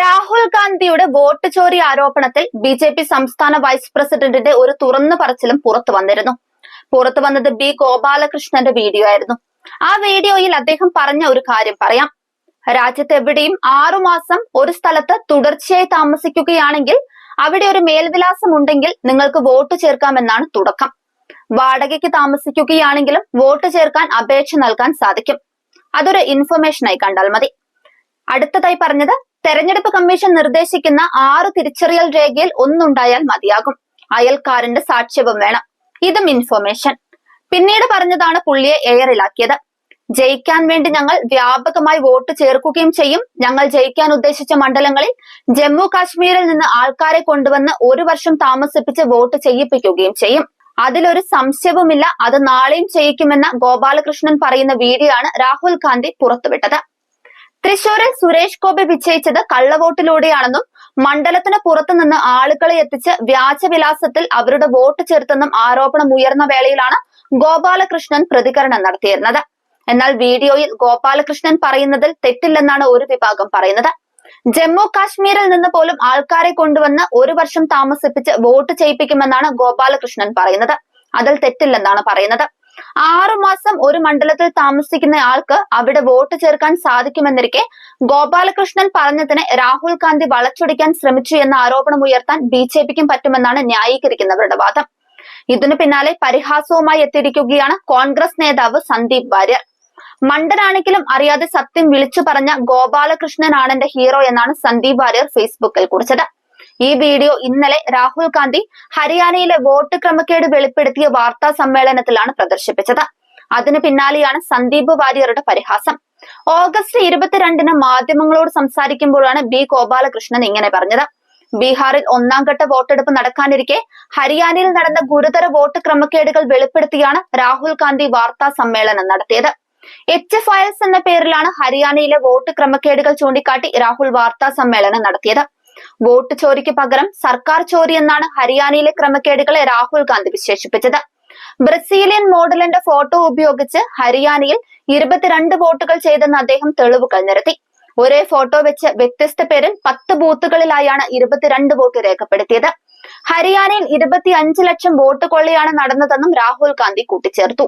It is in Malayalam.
രാഹുൽ ഗാന്ധിയുടെ വോട്ട് ചോരി ആരോപണത്തിൽ ബി ജെ പി സംസ്ഥാന വൈസ് പ്രസിഡന്റിന്റെ ഒരു തുറന്നു പറച്ചിലും പുറത്തു വന്നിരുന്നു. പുറത്തു വന്നത് ബി ഗോപാലകൃഷ്ണന്റെ വീഡിയോ ആയിരുന്നു. ആ വീഡിയോയിൽ അദ്ദേഹം പറഞ്ഞ ഒരു കാര്യം പറയാം. രാജ്യത്ത് എവിടെയും ആറുമാസം ഒരു സ്ഥലത്ത് തുടർച്ചയായി താമസിക്കുകയാണെങ്കിൽ അവിടെ ഒരു മേൽവിലാസം ഉണ്ടെങ്കിൽ നിങ്ങൾക്ക് വോട്ട് ചേർക്കാമെന്നാണ് തുടക്കം. വാടകയ്ക്ക് താമസിക്കുകയാണെങ്കിലും വോട്ട് ചേർക്കാൻ അപേക്ഷ നൽകാൻ സാധിക്കും. അതൊരു ഇൻഫർമേഷനായി കണ്ടാൽ മതി. അടുത്തതായി പറഞ്ഞത് തെരഞ്ഞെടുപ്പ് കമ്മീഷൻ നിർദ്ദേശിക്കുന്ന ആറ് തിരിച്ചറിയൽ രേഖയിൽ ഒന്നുണ്ടായാൽ മതിയാകും. അയൽക്കാരന്റെ സാക്ഷ്യവും വേണം. ഇതും ഇൻഫോർമേഷൻ പിന്നീട് പറഞ്ഞതാണ് പുള്ളിയെ എയറിലാക്കിയത് ജയിക്കാൻ വേണ്ടി ഞങ്ങൾ വ്യാപകമായി വോട്ട് ചേർക്കുകയും ചെയ്യും. ഞങ്ങൾ ജയിക്കാൻ ഉദ്ദേശിച്ച മണ്ഡലങ്ങളിൽ ജമ്മു കാശ്മീരിൽ നിന്ന് ആൾക്കാരെ കൊണ്ടുവന്ന് ഒരു വർഷം താമസിപ്പിച്ച് വോട്ട് ചെയ്യിപ്പിക്കുകയും ചെയ്യും. അതിലൊരു സംശയവുമില്ല. അത് നാളെയും ചെയ്യിക്കുമെന്ന ഗോപാലകൃഷ്ണൻ പറയുന്ന വീഡിയോ ആണ് രാഹുൽ ഗാന്ധി പുറത്തുവിട്ടത്. തൃശൂരിൽ സുരേഷ് ഗോപി വിജയിച്ചത് കള്ളവോട്ടിലൂടെയാണെന്നും മണ്ഡലത്തിന് പുറത്തുനിന്ന് ആളുകളെ എത്തിച്ച് വ്യാജവിലാസത്തിൽ അവരുടെ വോട്ട് ചേർത്തെന്നും ആരോപണം ഉയർന്ന വേളയിലാണ് ഗോപാലകൃഷ്ണൻ പ്രതികരണം നടത്തിയിരുന്നത്. എന്നാൽ വീഡിയോയിൽ ഗോപാലകൃഷ്ണൻ പറയുന്നതിൽ തെറ്റില്ലെന്നാണ് ഒരു വിഭാഗം പറയുന്നത്. ജമ്മു കാശ്മീരിൽ നിന്ന് പോലും ആൾക്കാരെ കൊണ്ടുവന്ന് ഒരു വർഷം താമസിപ്പിച്ച് വോട്ട് ചെയ്യിപ്പിക്കുമെന്നാണ് ഗോപാലകൃഷ്ണൻ പറയുന്നത്. അതിൽ തെറ്റില്ലെന്നാണ് പറയുന്നത്. ആറുമാസം ഒരു മണ്ഡലത്തിൽ താമസിക്കുന്ന ആൾക്ക് അവിടെ വോട്ട് ചേർക്കാൻ സാധിക്കുമെന്നിരിക്കെ ഗോപാലകൃഷ്ണൻ പറഞ്ഞതിന് രാഹുൽ ഗാന്ധി വളച്ചൊടിക്കാൻ ശ്രമിച്ചു എന്ന ആരോപണം ഉയർത്താൻ ബി ജെ പിക്കും പറ്റുമെന്നാണ് ന്യായീകരിക്കുന്നവരുടെ വാദം. ഇതിനു പിന്നാലെ പരിഹാസവുമായി എത്തിയിരിക്കുകയാണ് കോൺഗ്രസ് നേതാവ് സന്ദീപ് വാര്യർ. മണ്ടനാണെങ്കിലും അറിയാതെ സത്യം വിളിച്ചു പറഞ്ഞ ഗോപാലകൃഷ്ണനാണ് എന്റെ ഹീറോ എന്നാണ് സന്ദീപ് വാര്യർ ഫേസ്ബുക്കിൽ കുറിച്ചത്. ഈ വീഡിയോ ഇന്നലെ രാഹുൽ ഗാന്ധി ഹരിയാനയിലെ വോട്ട് ക്രമക്കേട് വെളിപ്പെടുത്തിയ വാർത്താ സമ്മേളനത്തിലാണ് പ്രദർശിപ്പിച്ചത്. അതിനു പിന്നാലെയാണ് സന്ദീപ് വാര്യറുടെ പരിഹാസം. ഓഗസ്റ്റ് ഇരുപത്തിരണ്ടിന് മാധ്യമങ്ങളോട് സംസാരിക്കുമ്പോഴാണ് ബി ഗോപാലകൃഷ്ണൻ ഇങ്ങനെ പറഞ്ഞത്. ബീഹാറിൽ ഒന്നാം ഘട്ട വോട്ടെടുപ്പ് നടക്കാനിരിക്കെ ഹരിയാനയിൽ നടന്ന ഗുരുതര വോട്ട് ക്രമക്കേടുകൾ വെളിപ്പെടുത്തിയാണ് രാഹുൽ ഗാന്ധി വാർത്താ സമ്മേളനം നടത്തിയത്. എച്ച് എഫ് ഐ എസ് എന്ന പേരിലാണ് ഹരിയാനയിലെ വോട്ട് ക്രമക്കേടുകൾ ചൂണ്ടിക്കാട്ടി രാഹുൽ വാർത്താ സമ്മേളനം നടത്തിയത്. വോട്ട് ചോരിക്ക് പകരം സർക്കാർ ചോരി എന്നാണ് ഹരിയാനയിലെ ക്രമക്കേടുകളെ രാഹുൽ ഗാന്ധി വിശേഷിപ്പിച്ചത്. ബ്രസീലിയൻ മോഡലിന്റെ ഫോട്ടോ ഉപയോഗിച്ച് ഹരിയാനയിൽ ഇരുപത്തിരണ്ട് വോട്ടുകൾ ചെയ്തെന്ന് അദ്ദേഹം തെളിവുകൾ നിരത്തി. ഒരേ ഫോട്ടോ വെച്ച് വ്യത്യസ്ത പേരിൽ പത്ത് ബൂത്തുകളിലായാണ് ഇരുപത്തിരണ്ട് വോട്ട് രേഖപ്പെടുത്തിയത്. ഹരിയാനയിൽ ഇരുപത്തി ലക്ഷം വോട്ട് കൊള്ളയാണ് നടന്നതെന്നും രാഹുൽ ഗാന്ധി കൂട്ടിച്ചേർത്തു.